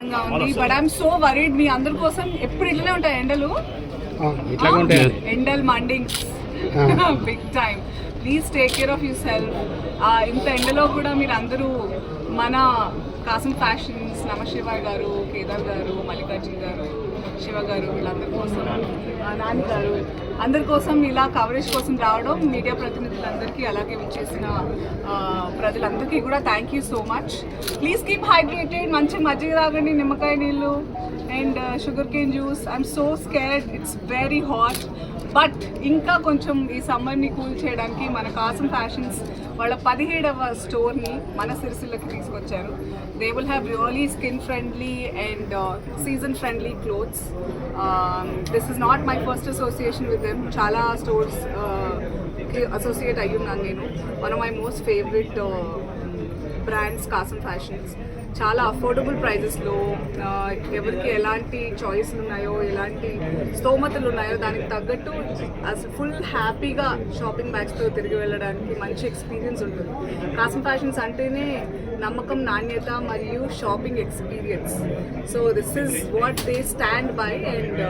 ఉంది. But I'm so worried మీ అందరి కోసం ఎప్పుడు ఇట్లనే ఉంటాయి ఎండలు? ఎండల్ మండింగ్ big time please take care of yourself ఇంత ఎండలో కూడా మీరు అందరూ మన కాసం ఫ్యాషన్స్ నమశివ గారు కేదార్ గారు మల్లికార్జున్ గారు శివ గారు వీళ్ళందరి కోసం నాని గారు అందరి కోసం ఇలా కవరేజ్ కోసం రావడం మీడియా ప్రతినిధులందరికీ అలాగే విచ్చేసిన ప్రజలందరికీ కూడా thank you so much please keep hydrated మంచి మజ్జిగ తాగండి నిమ్మకాయ నీళ్ళు and sugar cane juice I'm so scared it's very hot but ఇంకా కొంచెం ఈ సమ్మర్ని కూల్ చేయడానికి మన కాసం ఫ్యాషన్స్ వాళ్ళ పదిహేడవ స్టోర్ని మన సిరిసిల్లకి తీసుకొచ్చారు. They will have really skin friendly and season friendly clothes this is not my first association with them చాలా స్టోర్స్ అసోసియేట్ uh, అయ్యున్నాను నేను. One of my most favourite brands Kasam fashions చాలా అఫోర్డబుల్ ప్రైజెస్లో ఎవరికి ఎలాంటి చాయిస్లు ఉన్నాయో ఎలాంటి స్తోమతలు ఉన్నాయో దానికి తగ్గట్టు అసలు ఫుల్ హ్యాపీగా షాపింగ్ బ్యాగ్స్తో తిరిగి వెళ్ళడానికి మంచి ఎక్స్పీరియన్స్ ఉంటుంది. కాసం ఫ్యాషన్స్ అంటేనే నమ్మకం నాణ్యత మరియు shopping experience so this is what they stand by and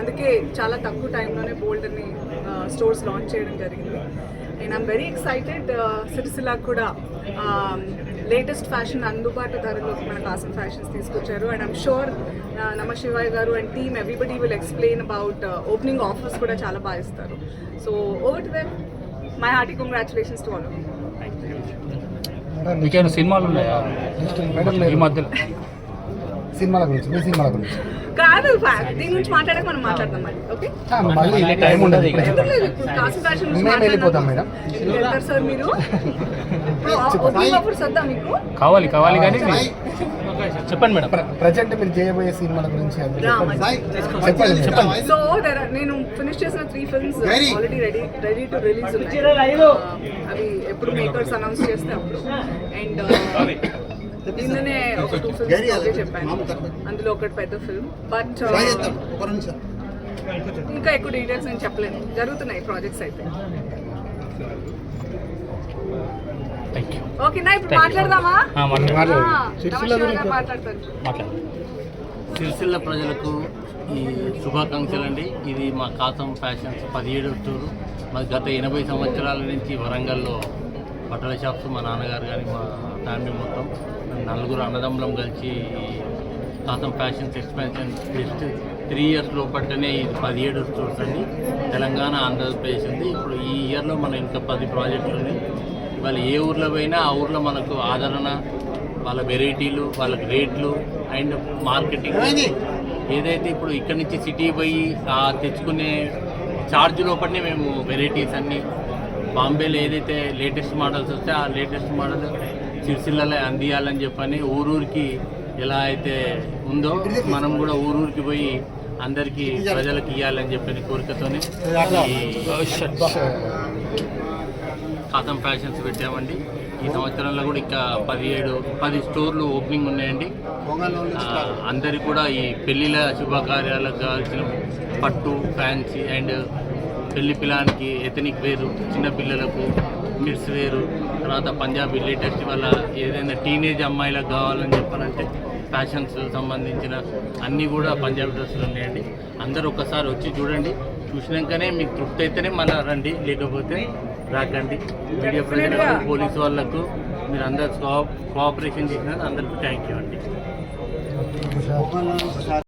అందుకే చాలా తక్కువ టైంలోనే బోల్డ్ అని స్టోర్స్ లాంచ్ చేయడం జరిగింది. And I'm very excited Sircilla కూడా um, లేటెస్ట్ ఫ్యాషన్ అందుబాటు ధరలోకి మన కాసం ఫ్యాషన్స్ తీసుకొచ్చారు. And I'm sure Nama Shivay garu and team everybody will explain about opening offers కూడా చాలా బాగా ఇస్తారు. So over to them my hearty congratulations to all మీకేమైనా సినిమాలు ఉన్నాయా? ఈ మధ్యలో. సినిమాల గురించి మీ సినిమాల గురించి. కాదు దీని గురించి మాట్లాడక మనం మాట్లాడదాం మళ్ళీ ఓకే? మళ్ళీ టైం ఉండదు మేము వెళ్ళిపోతాం మేడం. సార్ మీరు? కావాలి కావాలి కానీ చెప్పండి. మేడం. ప్రజెంట్ మీరు చేయబోయే సినిమాల గురించి. చెప్పండి. చెప్పండి సో నేను ఫినిష్ చేసిన three films already ready ready to release అవి ఎప్పుడు మేకర్స్ అనౌన్స్ చేస్తే అప్పుడు. అండ్ నిన్ననే ఒక టూ ఫిల్మ్స్ చెప్పాను. అందులో ఒకటి పెద్ద ఫిల్మ్ బట్ ఇంకా ఎక్కువ డీటెయిల్స్ నేను చెప్పలేను. జరుగుతున్నాయి ప్రాజెక్ట్స్ అయితే. ఓకేనా ఇప్పుడు మాట్లాడదామా? మాట్లాడతాను మాట్లాడు. సిరిసిల్ల ప్రజలకు ఈ శుభాకాంక్షలు అండి. ఇది మా కాసం ఫ్యాషన్స్ పదిహేడు స్టోరు మా గత ఎనభై సంవత్సరాల నుంచి వరంగల్లో బట్టల షాప్స్ మా నాన్నగారు కానీ మా ఫ్యామిలీ మొత్తం నలుగురు అన్నదమ్ములం కలిసి Kasam fashions expansion just three years లోపట్లనే ఇది పదిహేడు స్టోర్స్ అండి. తెలంగాణ ఆంధ్రప్రదేశ్ ఉంది ఇప్పుడు ఈ ఇయర్లో మనం ఇంకా పది ప్రాజెక్టులు ఉన్నాయి. ఇవాళ ఏ ఊర్లో పోయినా ఆ ఊర్లో మనకు ఆదరణ వాళ్ళ వెరైటీలు వాళ్ళ రేట్లు అండ్ మార్కెటింగ్. ఏదైతే ఇప్పుడు ఇక్కడ నుంచి సిటీ పోయి తెచ్చుకునే ఛార్జ్ లోపలనే మేము వెరైటీస్ అన్నీ బాంబేలో ఏదైతే లేటెస్ట్ మోడల్స్ వస్తే ఆ లేటెస్ట్ మోడల్ సిరిసిల్లలో అందియాలని చెప్పని ఊరూరికి ఎలా అయితే ఉందో మనం కూడా ఊరూరికి పోయి అందరికీ ప్రజలకు ఇవ్వాలని చెప్పని కోరికతోనే ఈ కాతం ఫ్యాషన్స్ పెట్టామండి. ఈ సంవత్సరంలో కూడా ఇంకా పదిహేడు పది స్టోర్లు ఓపెనింగ్ ఉన్నాయండి. ఆ, అందరికి కూడా ఈ పెళ్ళిళ్ళ శుభకార్యాలకు కావాల్సిన పట్టు ఫ్యాన్సీ అండ్ పెళ్ళి పిల్లానికి ఎథనిక్ వేరు చిన్నపిల్లలకు కిడ్స్ వేరు తర్వాత పంజాబీ లేటెస్ట్ వల్ల ఏదైనా టీనేజ్ అమ్మాయిలకు కావాలని చెప్పాలంటే ఫ్యాషన్స్ సంబంధించిన అన్నీ కూడా పంజాబీ డ్రెస్సులు ఉన్నాయండి. అందరూ ఒక్కసారి వచ్చి చూడండి. చూసినాకనే మీకు తృప్తి అయితేనే మళ్ళీ రండి. లేకపోతే రాకండి. మీడియా ప్రజలకు పోలీసు వాళ్ళకు మీరు అందరు కోఆపరేషన్ చేసినందుకు అందరికీ థ్యాంక్ యూ అండి.